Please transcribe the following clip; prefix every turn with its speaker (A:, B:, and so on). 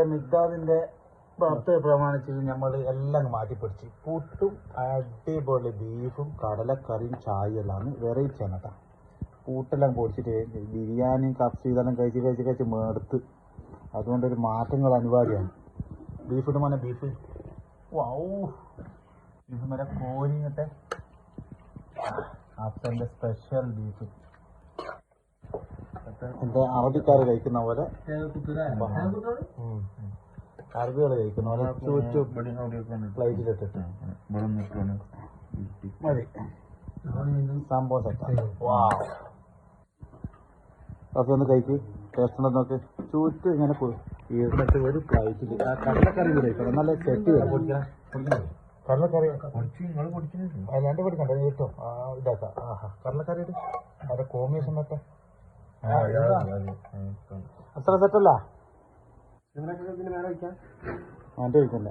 A: ഇന്നത്തെ മിഗ്ദാദിന്റെ ബർത്ത്ഡേ പ്രമാണിച്ച് നമ്മൾ എല്ലാം മാറ്റിപ്പിടിച്ച്. പുട്ടും അടിപൊളി ബീഫും കടലക്കറിയും ചായയെല്ലാം വെറൈറ്റി ആണ് കേട്ടോ. പൂട്ടെല്ലാം പൊടിച്ചിട്ട് ബിരിയാണിയും കപ്സ് ഇതെല്ലാം കഴിച്ച് കഴിച്ച് കഴിച്ച് മേടുത്ത്. അതുകൊണ്ടൊരു മാറ്റങ്ങൾ അനിവാര്യമാണ്. ബീഫ് ഇടുമ്പോൾ മോനെ ബീഫ് വൗ. ബീഫ് മറ്റേ കോരി ഇങ്ങനത്തെ അപ്പന്റെ സ്പെഷ്യൽ ബീഫ് എന്താ അറബിക്കാർ കഴിക്കുന്ന പോലെ അറബികൾ കഴിക്കുന്നു. ചൂച്ചു പ്ലേറ്റിലിട്ടിട്ട്. മതി. സംഭവം സെറ്റാ വാ അപ്പൊ ഒന്ന് കഴിക്ക്. ടേസ്റ്റ് ഉണ്ടോ നോക്ക്. ചൂറ്റ് ഇങ്ങനെ ഒരു പ്ലേറ്റിൽ കടലക്കറി കൂടെ കഴിക്കണം. നല്ല സെറ്റ് വരും കടലക്കറി. അല്ലാണ്ട് പഠിക്കണ്ട നീ കിട്ടും. ഇതാക്കാം. ആഹാ. കടലക്കറി ഇട് അവിടെ കോമ്പിനേഷൻ ഒക്കെ അത്ര സെറ്റല്ല മാറ്റി കഴിക്കണ്ട